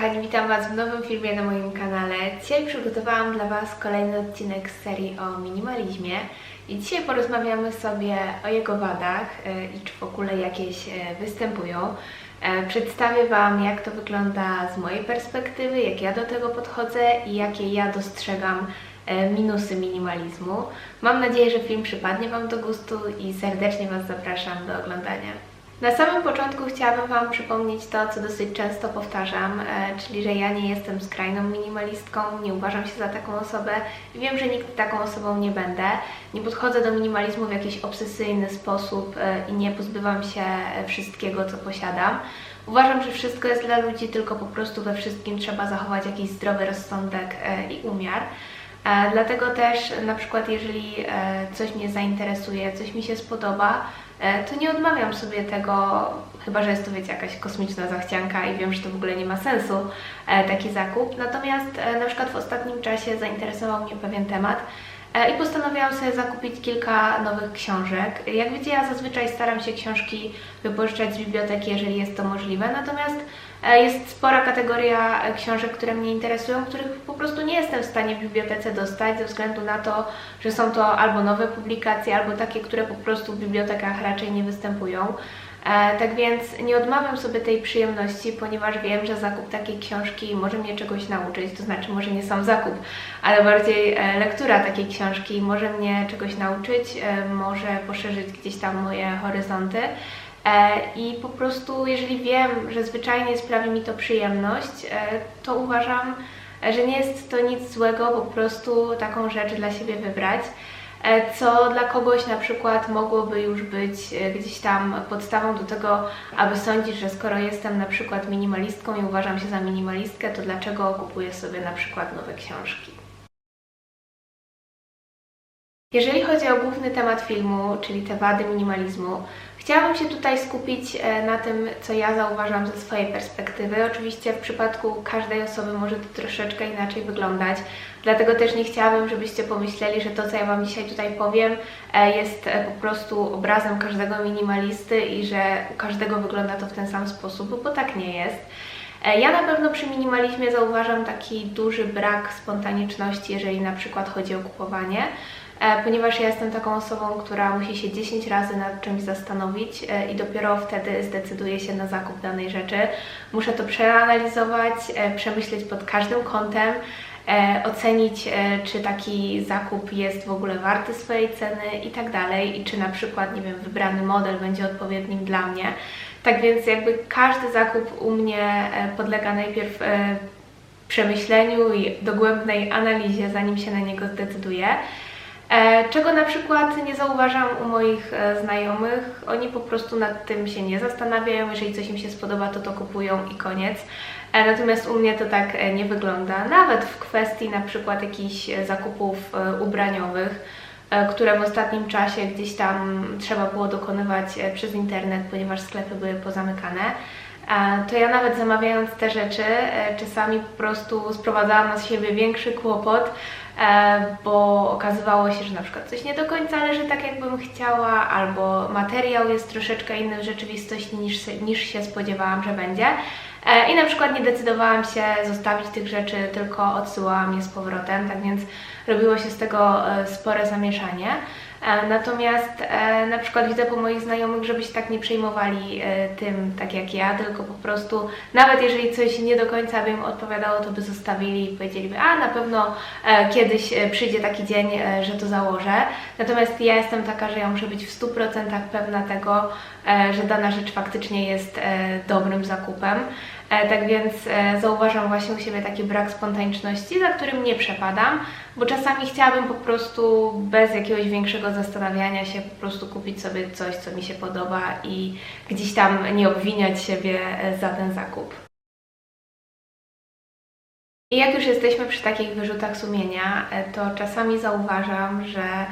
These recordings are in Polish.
kochani, witam Was w nowym filmie na moim kanale. Dzisiaj przygotowałam dla Was kolejny odcinek z serii o minimalizmie i dzisiaj porozmawiamy sobie o jego wadach e, i czy w ogóle jakieś e, występują. E, Przedstawię Wam, jak to wygląda z mojej perspektywy, jak ja do tego podchodzę i jakie ja dostrzegam minusy minimalizmu. Mam nadzieję, że film przypadnie Wam do gustu i serdecznie Was zapraszam do oglądania. Na samym początku chciałabym Wam przypomnieć to, co dosyć często powtarzam, e, czyli że ja nie jestem skrajną minimalistką, nie uważam się za taką osobę i wiem, że nigdy taką osobą nie będę. Nie podchodzę do minimalizmu w jakiś obsesyjny sposób e, i nie pozbywam się wszystkiego, co posiadam. Uważam, że wszystko jest dla ludzi, tylko po prostu we wszystkim trzeba zachować jakiś zdrowy rozsądek e, i umiar. E, Dlatego też na przykład jeżeli e, coś mnie zainteresuje, coś mi się spodoba, e, to nie odmawiam sobie tego, chyba że jest to wiecie jakaś kosmiczna zachcianka i wiem, że to w ogóle nie ma sensu taki zakup. Natomiast na przykład w ostatnim czasie zainteresował mnie pewien temat i postanowiłam sobie zakupić kilka nowych książek. Jak wiecie, ja zazwyczaj staram się książki wypożyczać z biblioteki, jeżeli jest to możliwe, natomiast E, Jest spora kategoria e, książek, które mnie interesują, których po prostu nie jestem w stanie w bibliotece dostać ze względu na to, że są to albo nowe publikacje, albo takie, które po prostu w bibliotekach raczej nie występują. E, Tak więc nie odmawiam sobie tej przyjemności, ponieważ wiem, że zakup takiej książki może mnie czegoś nauczyć, to znaczy może nie sam zakup, ale bardziej e, lektura takiej książki może mnie czegoś nauczyć, e, może poszerzyć gdzieś tam moje horyzonty. I po prostu, jeżeli wiem, że zwyczajnie sprawi mi to przyjemność, to uważam, że nie jest to nic złego po prostu taką rzecz dla siebie wybrać. E, Co dla kogoś na przykład mogłoby już być e, gdzieś tam podstawą do tego, aby sądzić, że skoro jestem na przykład minimalistką i uważam się za minimalistkę, to dlaczego kupuję sobie na przykład nowe książki. Jeżeli chodzi o główny temat filmu, czyli te wady minimalizmu, chciałabym się tutaj skupić e, na tym, co ja zauważam ze swojej perspektywy. Oczywiście w przypadku każdej osoby może to troszeczkę inaczej wyglądać, dlatego też nie chciałabym, żebyście pomyśleli, że to, co ja Wam dzisiaj tutaj powiem, e, jest e, po prostu obrazem każdego minimalisty i że u każdego wygląda to w ten sam sposób, bo tak nie jest. Ja na pewno przy minimalizmie zauważam taki duży brak spontaniczności, jeżeli na przykład chodzi o kupowanie, ponieważ ja jestem taką osobą, która musi się 10 razy nad czymś zastanowić e, i dopiero wtedy zdecyduje się na zakup danej rzeczy. Muszę to przeanalizować, e, przemyśleć pod każdym kątem, e, ocenić, e, czy taki zakup jest w ogóle warty swojej ceny i tak dalej, i czy na przykład, nie wiem, wybrany model będzie odpowiednim dla mnie. Tak więc jakby każdy zakup u mnie e, podlega najpierw e, przemyśleniu i dogłębnej analizie, zanim się na niego zdecyduję. E, Czego na przykład nie zauważam u moich e, znajomych. Oni po prostu nad tym się nie zastanawiają. Jeżeli coś im się spodoba, to to kupują i koniec. E, Natomiast u mnie to tak nie wygląda. Nawet w kwestii na przykład jakichś zakupów ubraniowych, które w ostatnim czasie gdzieś tam trzeba było dokonywać przez internet, ponieważ sklepy były pozamykane. To ja nawet zamawiając te rzeczy, czasami po prostu sprowadzałam na siebie większy kłopot, bo okazywało się, że na przykład coś nie do końca leży tak, jakbym chciała, albo materiał jest troszeczkę inny w rzeczywistości niż, niż się spodziewałam, że będzie. E, I na przykład nie decydowałam się zostawić tych rzeczy, tylko odsyłałam je z powrotem, tak więc robiło się z tego e, spore zamieszanie. E, Natomiast e, na przykład widzę po moich znajomych, żeby się tak nie przejmowali e, tym tak jak ja, tylko po prostu nawet jeżeli coś nie do końca by im odpowiadało, to by zostawili i powiedzieliby, a na pewno kiedyś przyjdzie taki dzień, że to założę. Natomiast ja jestem taka, że ja muszę być w 100% pewna tego, że dana rzecz faktycznie jest dobrym zakupem. E, Tak więc e, zauważam właśnie u siebie taki brak spontaniczności, za którym nie przepadam, bo czasami chciałabym po prostu bez jakiegoś większego zastanawiania się po prostu kupić sobie coś, co mi się podoba i gdzieś tam nie obwiniać siebie e, za ten zakup. I jak już jesteśmy przy takich wyrzutach sumienia, to czasami zauważam, że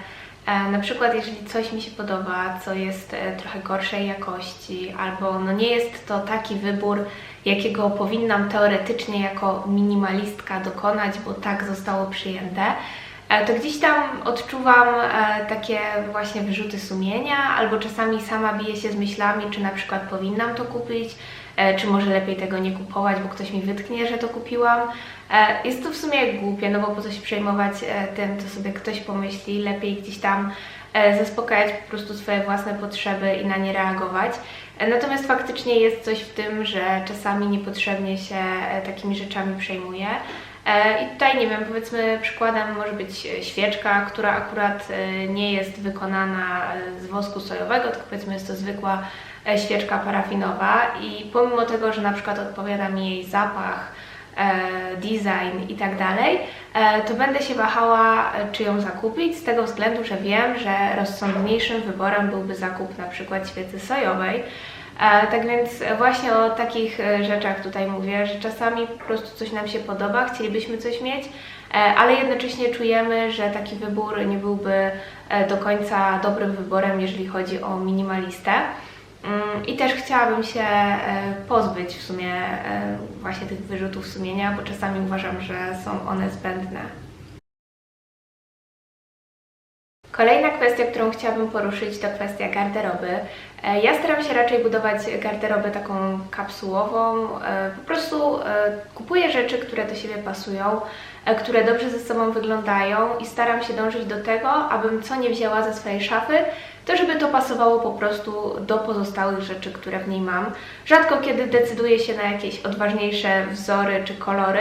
na przykład jeżeli coś mi się podoba, co jest trochę gorszej jakości, albo no nie jest to taki wybór, jakiego powinnam teoretycznie jako minimalistka dokonać, bo tak zostało przyjęte, e, to gdzieś tam odczuwam e, takie właśnie wyrzuty sumienia, albo czasami sama biję się z myślami, czy na przykład powinnam to kupić, e, czy może lepiej tego nie kupować, bo ktoś mi wytknie, że to kupiłam. Jest to w sumie głupie, no bo po co się przejmować tym, co sobie ktoś pomyśli, lepiej gdzieś tam zaspokajać po prostu swoje własne potrzeby i na nie reagować. Natomiast faktycznie jest coś w tym, że czasami niepotrzebnie się e, takimi rzeczami przejmuje. I tutaj, nie wiem, powiedzmy przykładem może być e, świeczka, która akurat e, nie jest wykonana z wosku sojowego, tylko powiedzmy jest to zwykła świeczka parafinowa i pomimo tego, że na przykład odpowiada mi jej zapach, design i tak dalej, e, to będę się wahała, e, czy ją zakupić, z tego względu, że wiem, że rozsądniejszym wyborem byłby zakup na przykład świecy sojowej. E, Tak więc właśnie o takich e, rzeczach tutaj mówię, że czasami po prostu coś nam się podoba, chcielibyśmy coś mieć, e, ale jednocześnie czujemy, że taki wybór nie byłby e, do końca dobrym wyborem, jeżeli chodzi o minimalistę. Mm, I też chciałabym się e, pozbyć w sumie e, właśnie tych wyrzutów sumienia, bo czasami uważam, że są one zbędne. Kolejna kwestia, którą chciałabym poruszyć, to kwestia garderoby. E, Ja staram się raczej budować garderobę taką kapsułową. E, Po prostu e, kupuję rzeczy, które do siebie pasują, które dobrze ze sobą wyglądają i staram się dążyć do tego, abym co nie wzięła ze swojej szafy, to żeby to pasowało po prostu do pozostałych rzeczy, które w niej mam. Rzadko kiedy decyduję się na jakieś odważniejsze wzory czy kolory.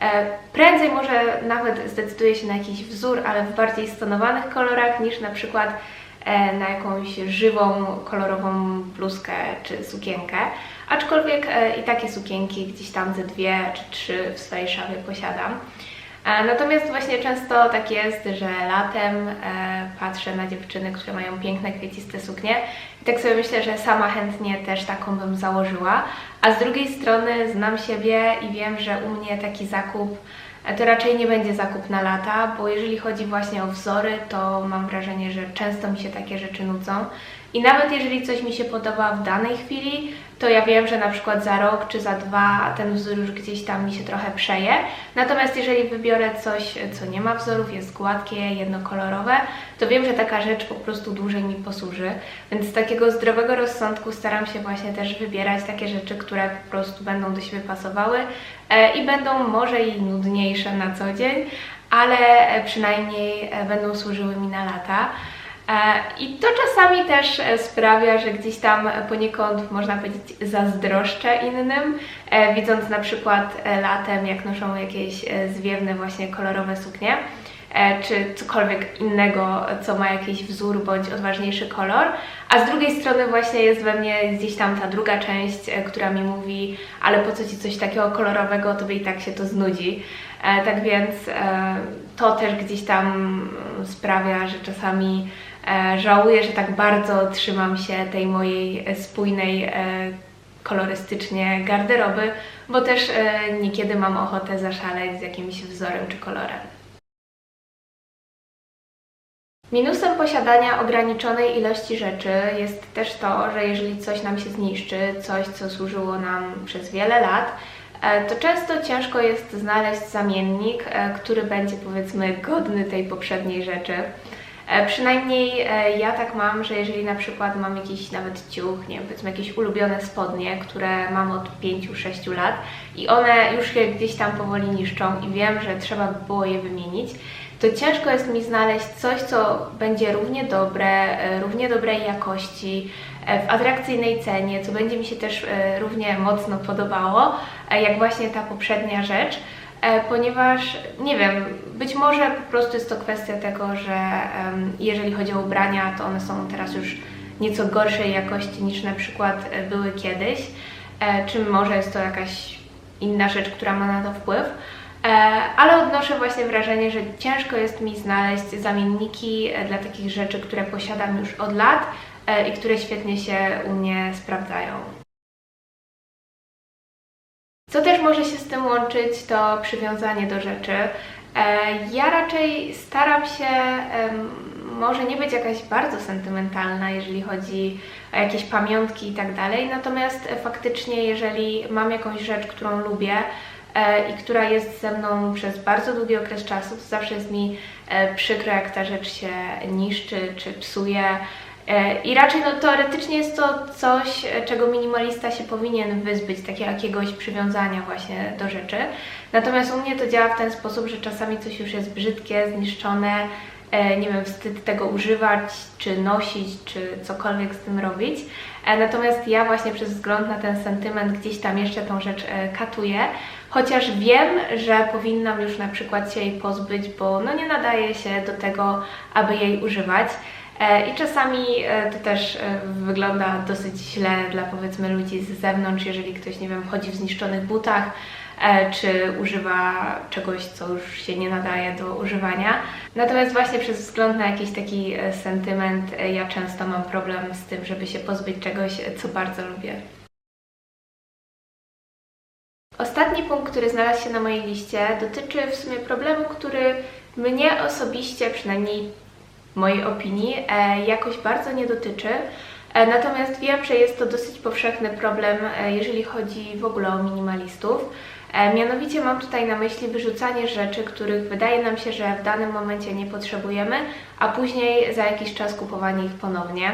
E, Prędzej może nawet zdecyduję się na jakiś wzór, ale w bardziej stonowanych kolorach niż na przykład e, na jakąś żywą, kolorową bluzkę czy sukienkę. Aczkolwiek e, i takie sukienki gdzieś tam ze dwie czy trzy w swojej szafie posiadam. E, Natomiast właśnie często tak jest, że latem e, patrzę na dziewczyny, które mają piękne, kwieciste suknie i tak sobie myślę, że sama chętnie też taką bym założyła. A z drugiej strony znam siebie i wiem, że u mnie taki zakup e, to raczej nie będzie zakup na lata, bo jeżeli chodzi właśnie o wzory, to mam wrażenie, że często mi się takie rzeczy nudzą. I nawet jeżeli coś mi się podoba w danej chwili, to ja wiem, że na przykład za rok czy za dwa ten wzór już gdzieś tam mi się trochę przeje. Natomiast jeżeli wybiorę coś, co nie ma wzorów, jest gładkie, jednokolorowe, to wiem, że taka rzecz po prostu dłużej mi posłuży. Więc z takiego zdrowego rozsądku staram się właśnie też wybierać takie rzeczy, które po prostu będą do siebie pasowały e, i będą może i nudniejsze na co dzień, ale e, przynajmniej e, będą służyły mi na lata. E, I to czasami też e, sprawia, że gdzieś tam poniekąd, można powiedzieć, zazdroszczę innym, e, widząc na przykład latem, jak noszą jakieś zwiewne, właśnie kolorowe suknie, czy cokolwiek innego, co ma jakiś wzór bądź odważniejszy kolor, a z drugiej strony właśnie jest we mnie gdzieś tam ta druga część, która mi mówi, ale po co Ci coś takiego kolorowego, tobie i tak się to znudzi. Tak więc to też gdzieś tam mm, sprawia, że czasami żałuję, że tak bardzo trzymam się tej mojej e, spójnej e, kolorystycznie garderoby, bo też e, niekiedy mam ochotę zaszaleć z jakimś wzorem czy kolorem. Minusem posiadania ograniczonej ilości rzeczy jest też to, że jeżeli coś nam się zniszczy, coś co służyło nam przez wiele lat, e, to często ciężko jest znaleźć zamiennik, e, który będzie powiedzmy godny tej poprzedniej rzeczy. E, Przynajmniej e, ja tak mam, że jeżeli na przykład mam jakiś nawet ciuch, nie wiem, powiedzmy jakieś ulubione spodnie, które mam od 5-6 lat i one już się gdzieś tam powoli niszczą i wiem, że trzeba by było je wymienić, to ciężko jest mi znaleźć coś, co będzie równie dobre, e, równie dobrej jakości, w atrakcyjnej cenie, co będzie mi się też równie mocno podobało, jak właśnie ta poprzednia rzecz. E, ponieważ nie wiem, być może po prostu jest to kwestia tego, że jeżeli chodzi o ubrania, to one są teraz już nieco gorszej jakości niż na przykład e, były kiedyś, e, czy może jest to jakaś inna rzecz, która ma na to wpływ. Ale odnoszę właśnie wrażenie, że ciężko jest mi znaleźć zamienniki dla takich rzeczy, które posiadam już od lat i które świetnie się u mnie sprawdzają. Może się z tym łączyć, to przywiązanie do rzeczy. E, Ja raczej staram się może nie być jakaś bardzo sentymentalna, jeżeli chodzi o jakieś pamiątki i tak dalej, natomiast faktycznie, jeżeli mam jakąś rzecz, którą lubię, e, i która jest ze mną przez bardzo długi okres czasu. Zawsze jest mi e, przykro, jak ta rzecz się niszczy czy psuje. E, I raczej no, teoretycznie jest to coś, e, czego minimalista się powinien wyzbyć, takiego jakiegoś przywiązania właśnie do rzeczy. Natomiast u mnie to działa w ten sposób, że czasami coś już jest brzydkie, zniszczone, e, nie wiem, wstyd tego używać, czy nosić, czy cokolwiek z tym robić. Natomiast ja właśnie przez wzgląd na ten sentyment gdzieś tam jeszcze tą rzecz katuję, chociaż wiem, że powinnam już na przykład się jej pozbyć, bo no nie nadaje się do tego, aby jej używać. E, I czasami e, to też e, wygląda dosyć źle dla powiedzmy ludzi z zewnątrz, jeżeli ktoś, nie wiem, chodzi w zniszczonych butach, czy używa czegoś, co już się nie nadaje do używania. Natomiast właśnie przez wzgląd na jakiś taki sentyment ja często mam problem z tym, żeby się pozbyć czegoś, co bardzo lubię. Ostatni punkt, który znalazł się na mojej liście, dotyczy w sumie problemu, który mnie osobiście, przynajmniej mojej opinii, e, jakoś bardzo nie dotyczy. E, Natomiast wiem, że jest to dosyć powszechny problem, e, jeżeli chodzi w ogóle o minimalistów. Mianowicie mam tutaj na myśli wyrzucanie rzeczy, których wydaje nam się, że w danym momencie nie potrzebujemy, a później za jakiś czas kupowanie ich ponownie.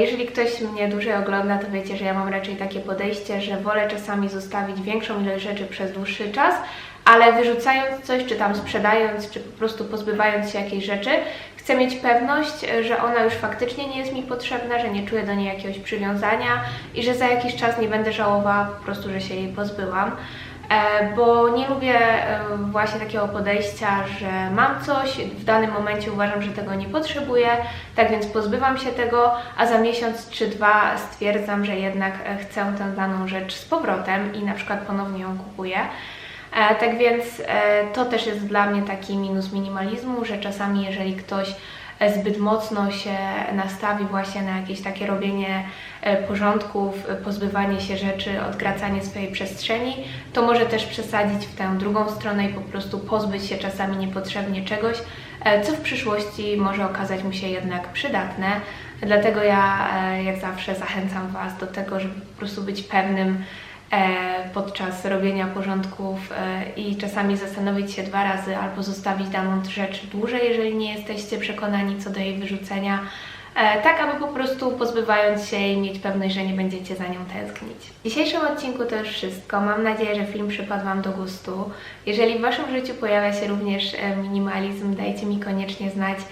Jeżeli ktoś mnie dłużej ogląda, to wiecie, że ja mam raczej takie podejście, że wolę czasami zostawić większą ilość rzeczy przez dłuższy czas, ale wyrzucając coś, czy tam sprzedając, czy po prostu pozbywając się jakiejś rzeczy, chcę mieć pewność, że ona już faktycznie nie jest mi potrzebna, że nie czuję do niej jakiegoś przywiązania i że za jakiś czas nie będę żałowała po prostu, że się jej pozbyłam. E, Bo nie lubię e, właśnie takiego podejścia, że mam coś, w danym momencie uważam, że tego nie potrzebuję, tak więc pozbywam się tego, a za miesiąc czy dwa stwierdzam, że jednak e, chcę tę daną rzecz z powrotem i na przykład ponownie ją kupuję. E, Tak więc e, to też jest dla mnie taki minus minimalizmu, że czasami jeżeli ktoś e, zbyt mocno się nastawi właśnie na jakieś takie robienie porządków, pozbywanie się rzeczy, odgracanie swojej przestrzeni, to może też przesadzić w tę drugą stronę i po prostu pozbyć się czasami niepotrzebnie czegoś, co w przyszłości może okazać mu się jednak przydatne. Dlatego ja jak zawsze zachęcam Was do tego, żeby po prostu być pewnym, podczas robienia porządków e, i czasami zastanowić się dwa razy albo zostawić daną rzecz dłużej, jeżeli nie jesteście przekonani co do jej wyrzucenia, e, tak aby po prostu pozbywając się jej mieć pewność, że nie będziecie za nią tęsknić. W dzisiejszym odcinku to już wszystko. Mam nadzieję, że film przypadł Wam do gustu. Jeżeli w Waszym życiu pojawia się również e, minimalizm, dajcie mi koniecznie znać, e,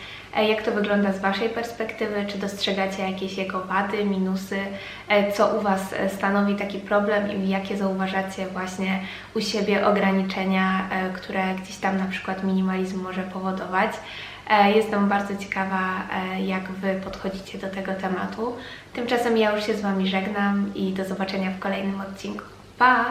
jak to wygląda z Waszej perspektywy, czy dostrzegacie jakieś jego wady, minusy, e, co u Was e, stanowi taki problem i jakie zauważacie właśnie u siebie ograniczenia, e, które gdzieś tam na przykład minimalizm może powodować. E, Jestem bardzo ciekawa, e, jak Wy podchodzicie do tego tematu. Tymczasem ja już się z Wami żegnam i do zobaczenia w kolejnym odcinku. Pa!